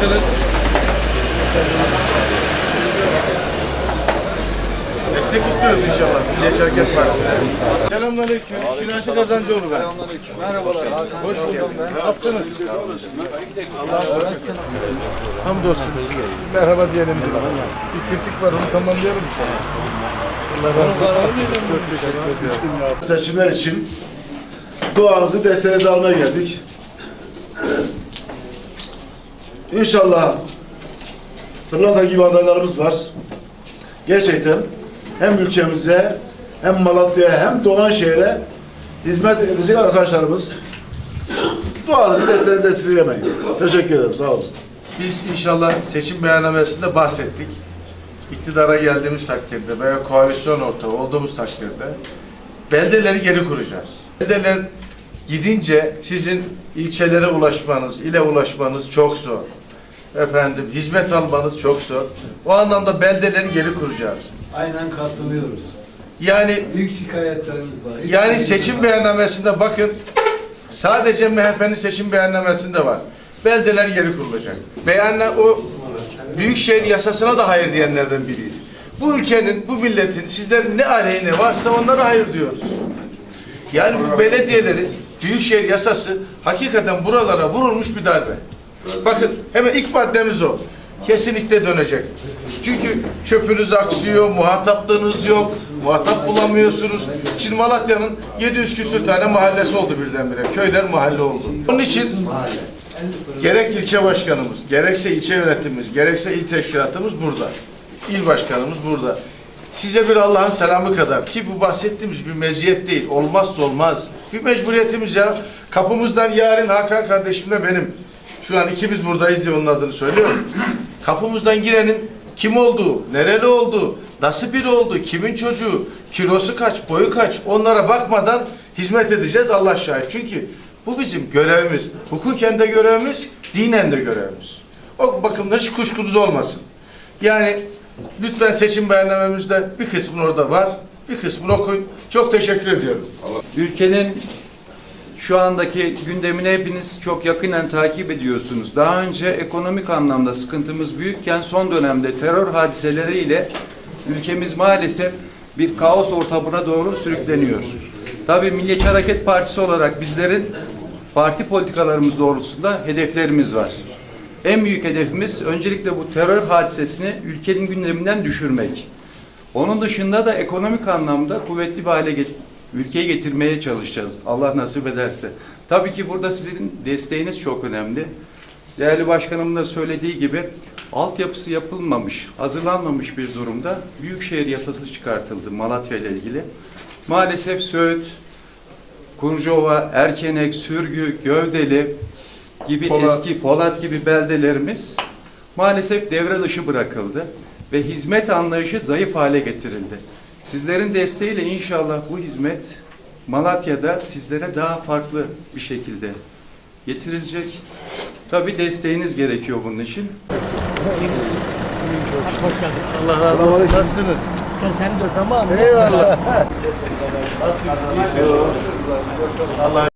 Nasılsınız? Destek istiyoruz inşallah. Bize Şevket Partisi'ne. Selamünaleyküm. Şinasi Kazancıoğlu ben. Merhabalar. Hoş bulduk. Nasılsınız? Allah'a emanet Hamdolsun. Merhaba diyelim. Bir kritik var onu tamamlayalım inşallah. Seçimler için duanızı desteğinizi almaya geldik. İnşallah Pırlanta gibi adaylarımız var. Gerçekten hem ülkemize hem Malatya'ya hem Doğanşehir'e hizmet edecek arkadaşlarımız. Duanızı, desteğinizi esirgemeyin. Teşekkür ederim. Sağ olun. Biz inşallah seçim beyannamesinde bahsettik. İktidara geldiğimiz takdirde veya koalisyon ortağı olduğumuz takdirde beldeleri geri kuracağız. Beldeler gidince sizin ilçelere ulaşmanız, ile ulaşmanız çok zor. Efendim hizmet almanız çok zor. O anlamda beldeleri geri kuracağız. Aynen katılıyoruz. Yani Büyük şikayetlerimiz var. Hiç yani seçim beyannamesinde bakın sadece MHP'nin seçim beyannamesinde var. Beldeler geri kurulacak. Beyanla o Büyükşehir yasasına da hayır diyenlerden biriyiz. Bu ülkenin, bu milletin sizlerin ne aleyhine varsa onlara hayır diyoruz. Yani bu belediyelerin Büyükşehir yasası hakikaten buralara vurulmuş bir darbe. Bakın hemen ilk maddemiz o. Kesinlikle dönecek. Çünkü çöpünüz aksıyor, muhataplığınız yok, muhatap bulamıyorsunuz. Şimdi Malatya'nın 700 küsür tane mahallesi oldu birdenbire. Köyler mahalle oldu. Onun için gerek ilçe başkanımız, gerekse ilçe yönetimimiz, gerekse il teşkilatımız burada. İl başkanımız burada. Size bir Allah'ın selamı kadar ki bu bahsettiğimiz bir meziyet değil. Olmazsa olmaz. Bir mecburiyetimiz ya. Kapımızdan yarın Hakan kardeşimle benim. Şu an ikimiz buradayız diye onun adını söylüyorum. Kapımızdan girenin kim olduğu, nereli olduğu, nasıl biri olduğu, kimin çocuğu, kilosu kaç, boyu kaç onlara bakmadan hizmet edeceğiz Allah şahit. Çünkü bu bizim görevimiz. Hukuken de görevimiz, dinen de görevimiz. O bakımdan hiç kuşkunuz olmasın. Yani lütfen seçim beyannamemizde bir kısmını orada var, bir kısmını okuyun. Çok teşekkür ediyorum. Ülkenin şu andaki gündemini hepiniz çok yakinen takip ediyorsunuz. Daha önce ekonomik anlamda sıkıntımız büyükken son dönemde terör hadiseleriyle ülkemiz maalesef bir kaos ortamına doğru sürükleniyor. Tabii Milliyetçi Hareket Partisi olarak bizlerin parti politikalarımız doğrultusunda hedeflerimiz var. En büyük hedefimiz öncelikle bu terör hadisesini ülkenin gündeminden düşürmek. Onun dışında da ekonomik anlamda kuvvetli bir hale get ülkeyi getirmeye çalışacağız. Allah nasip ederse. Tabii ki burada sizin desteğiniz çok önemli. Değerli başkanımın da söylediği gibi altyapısı yapılmamış, hazırlanmamış bir durumda Büyükşehir yasası çıkartıldı Malatya ile ilgili. Maalesef Söğüt, Kurcova, Erkenek, Sürgü, Gövdeli gibi Polat. eski Polat gibi beldelerimiz maalesef devre dışı bırakıldı ve hizmet anlayışı zayıf hale getirildi. Sizlerin desteğiyle inşallah bu hizmet Malatya'da sizlere daha farklı bir şekilde getirilecek. Tabii desteğiniz gerekiyor bunun için. Allah razı olsun. Nasılsınız? Sen de tamam. Eyvallah. Nasılsınız? Allah